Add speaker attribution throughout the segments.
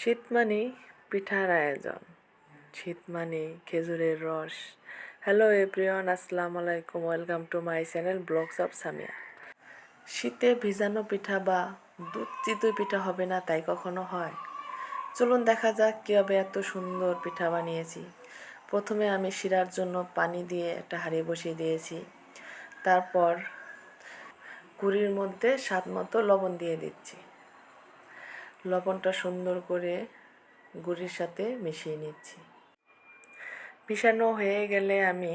Speaker 1: শীত মানেই পিঠার আয়োজন। শীত মানেই খেজুরের রস। হ্যালো এভরিওয়ান আসসালামু আলাইকুম। Welcome to my channel blogs of Samia শীতে ভিজানো পিঠা বা দুধ চিতই পিঠা হবে না, তাই কখনো হয়? চলুন দেখা যাক কীভাবে এত সুন্দর পিঠা বানিয়েছি। প্রথমে আমি শিরার জন্য পানি দিয়ে একটা হাঁড়ি বসিয়ে দিয়েছি। তারপর কুড়ির মধ্যে স্বাদ মতো লবণ দিয়ে দিচ্ছি। লবণটা সুন্দর করে গুড়ির সাথে মিশিয়ে নিচ্ছি। মিশানো হয়ে গেলে আমি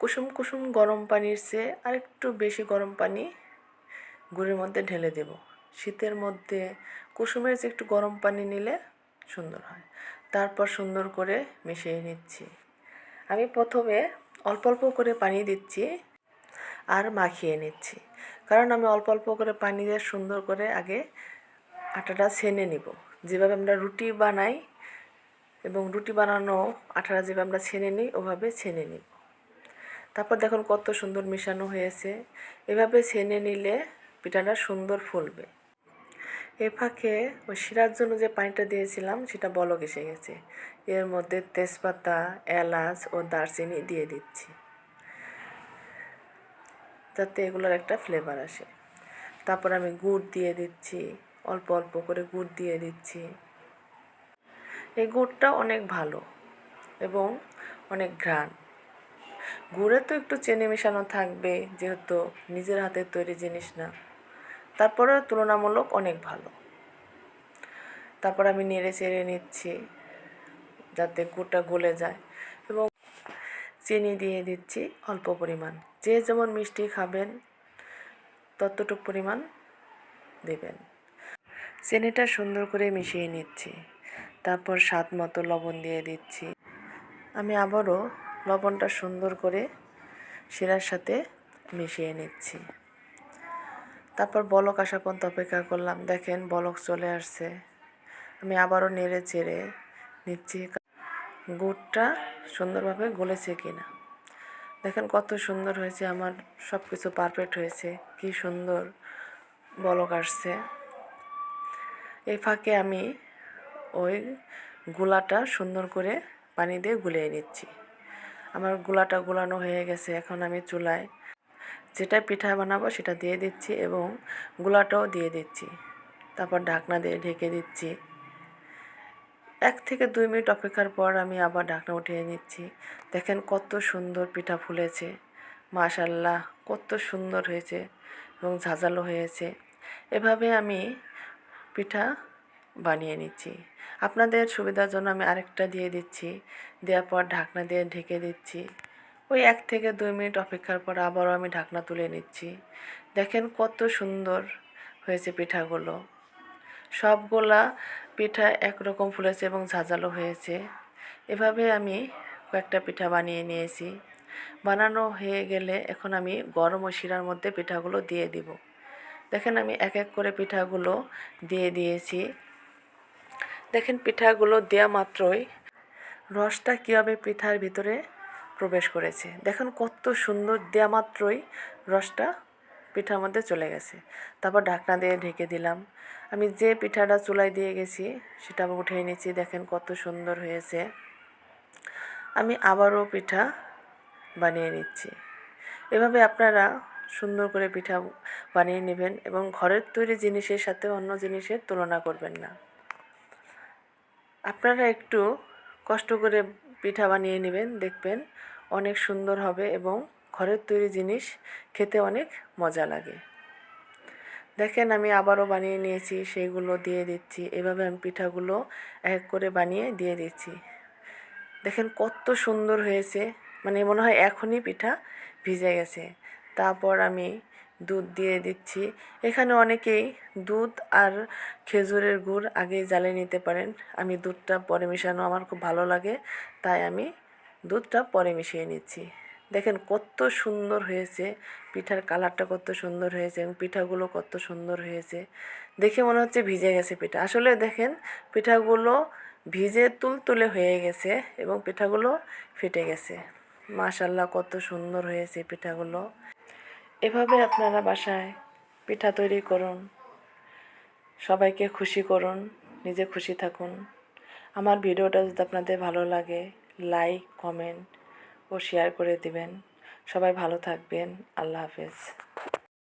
Speaker 1: কুসুম কুসুম গরম পানির চেয়ে আরেকটু বেশি গরম পানি গুড়ির মধ্যে ঢেলে দেব। শীতের মধ্যে কুসুমের যে একটু গরম পানি নিলে সুন্দর হয়। তারপর সুন্দর করে মিশিয়ে নিচ্ছি। আমি প্রথমে অল্প অল্প করে পানি দিচ্ছি আর মাখিয়ে নিচ্ছি। কারণ আমি অল্প অল্প করে পানি দিয়ে সুন্দর করে আগে আটাটা ছেনে নিব। যেভাবে আমরা রুটি বানাই এবং রুটি বানানো আটাটা যেভাবে আমরা ছেনে নিই, ওভাবে ছেনে নিব। তারপর দেখুন কত সুন্দর মেশানো হয়েছে। এভাবে ছেনে নিলে পিঠাটা সুন্দর ফুলবে। এ ফাঁকে ওই শিরার জন্য যে পানিটা দিয়েছিলাম, সেটা বলক এসে গেছে। এর মধ্যে তেজপাতা, এলাচ ও দারচিনি দিয়ে দিচ্ছি। যাতে এগুলোর একটা ফ্লেভার আসে। তারপর আমি গুড় দিয়ে দিচ্ছি। অল্প অল্প করে গুড় দিয়ে দিচ্ছি। এই গুড়টা অনেক ভালো এবং অনেক ঘ্রাণ। গুড়ে তো একটু চেনি মেশানো থাকবে, যেহেতু নিজের হাতের তৈরি জিনিস না। তারপরে তুলনামূলক অনেক ভালো। তারপর আমি নেড়ে চেড়ে নিচ্ছি যাতে গুড়টা গলে যায় এবং চিনি দিয়ে দিচ্ছি অল্প পরিমাণ। যে যেমন মিষ্টি খাবেন, ততটুকু পরিমাণ দেবেন। চিনিটা সুন্দর করে মিশিয়ে নিচ্ছি। তারপর স্বাদ মতো লবণ দিয়ে দিচ্ছি। আমি আবারও লবণটা সুন্দর করে শিরার সাথে মিশিয়ে নিচ্ছি। তারপর বলক আসা পর্যন্ত অপেক্ষা করলাম। দেখেন বলক চলে আসছে। আমি আবারও নেড়ে চেড়ে নিচ্ছি। গুড়টা সুন্দরভাবে গলেছে কিনা। দেখেন কত সুন্দর হয়েছে। আমার সব কিছু পারফেক্ট হয়েছে। কি সুন্দর বলক আসছে। এই ফাঁকে আমি ওই গুলাটা সুন্দর করে পানি দিয়ে গুলিয়ে নিচ্ছি। আমার গুলাটা গুলানো হয়ে গেছে, এখন আমি চুলায় যেটা পিঠা বানাবো সেটা দিয়ে দিচ্ছি এবং গুলাটাও দিয়ে দিচ্ছি। তারপর ঢাকনা দিয়ে ঢেকে দিচ্ছি। এক থেকে দুই মিনিট অপেক্ষার পর আমি আবার ঢাকনা উঠিয়ে নিচ্ছি। দেখেন কত সুন্দর পিঠা ফুলেছে মাশাল্লাহ কত সুন্দর হয়েছে এবং ঝাঁঝালো হয়েছে। এভাবে আমি পিঠা বানিয়ে নিচ্ছি। আপনাদের সুবিধার জন্য আমি আরেকটা দিয়ে দিচ্ছি। দেওয়ার পর ঢাকনা দিয়ে ঢেকে দিচ্ছি। ওই এক থেকে দুই মিনিট অপেক্ষার পর আবারও আমি ঢাকনা তুলে নিচ্ছি। দেখেন কত সুন্দর হয়েছে পিঠাগুলো। সবগুলা পিঠা একরকম ফুলেছে এবং ঝাঁঝালো হয়েছে। এভাবে আমি কয়েকটা পিঠা বানিয়ে নিয়েছি। বানানো হয়ে গেলে এখন আমি গরম ও শিরার মধ্যে পিঠাগুলো দিয়ে দিব। দেখেন আমি এক এক করে পিঠাগুলো দিয়ে দিয়েছি। দেখেন পিঠাগুলো দেওয়া মাত্রই রসটা কীভাবে পিঠার ভিতরে প্রবেশ করেছে। দেখেন কত সুন্দর দেওয়া মাত্রই রসটা পিঠার মধ্যে চলে গেছে। তারপর ঢাকনা দিয়ে ঢেকে দিলাম। আমি যে পিঠাটা চুলায় দিয়ে গেছি সেটা আমি উঠিয়ে নিচ্ছি। দেখেন কত সুন্দর হয়েছে। আমি আবারও পিঠা বানিয়ে নিচ্ছি। এভাবে আপনারা সুন্দর করে পিঠা বানিয়ে নেবেন এবং ঘরের তৈরি জিনিসের সাথে অন্য জিনিসের তুলনা করবেন না। আপনারা একটু কষ্ট করে পিঠা বানিয়ে নেবেন, দেখবেন অনেক সুন্দর হবে এবং ঘরের তৈরি জিনিস খেতে অনেক মজা লাগে। দেখেন আমি আবারও বানিয়ে নিয়েছি, সেইগুলো দিয়ে দিচ্ছি, এভাবে আমি পিঠাগুলো এক করে বানিয়ে দিয়ে দিচ্ছি। দেখেন কত সুন্দর হয়েছে মানে মনে হয় এখনই পিঠা ভিজে গেছে। তারপর আমি দুধ দিয়ে দিচ্ছি। এখানে অনেকেই দুধ আর খেজুরের গুড় আগে জ্বালিয়ে নিতে পারেন। আমি দুধটা পরে মেশানো আমার খুব ভালো লাগে, তাই আমি দুধটা পরে মিশিয়ে নিচ্ছি। দেখেন কত সুন্দর হয়েছে, পিঠার কালারটা কত সুন্দর হয়েছে এবং পিঠাগুলো কত সুন্দর হয়েছে। দেখে মনে হচ্ছে ভিজে গেছে পিঠা। আসলে দেখেন পিঠাগুলো ভিজে তুলতুলে হয়ে গেছে এবং পিঠাগুলো ফেটে গেছে। মাশাল্লাহ কত সুন্দর হয়েছে পিঠাগুলো। এভাবে আপনারা বাসায় পিঠা তৈরি করুন। সবাইকে খুশি করুন, নিজে খুশি থাকুন। আমার ভিডিওটা যদি আপনাদের ভালো লাগে লাইক কমেন্ট ও শেয়ার করে দিবেন। সবাই ভালো থাকবেন। আল্লাহ হাফেজ।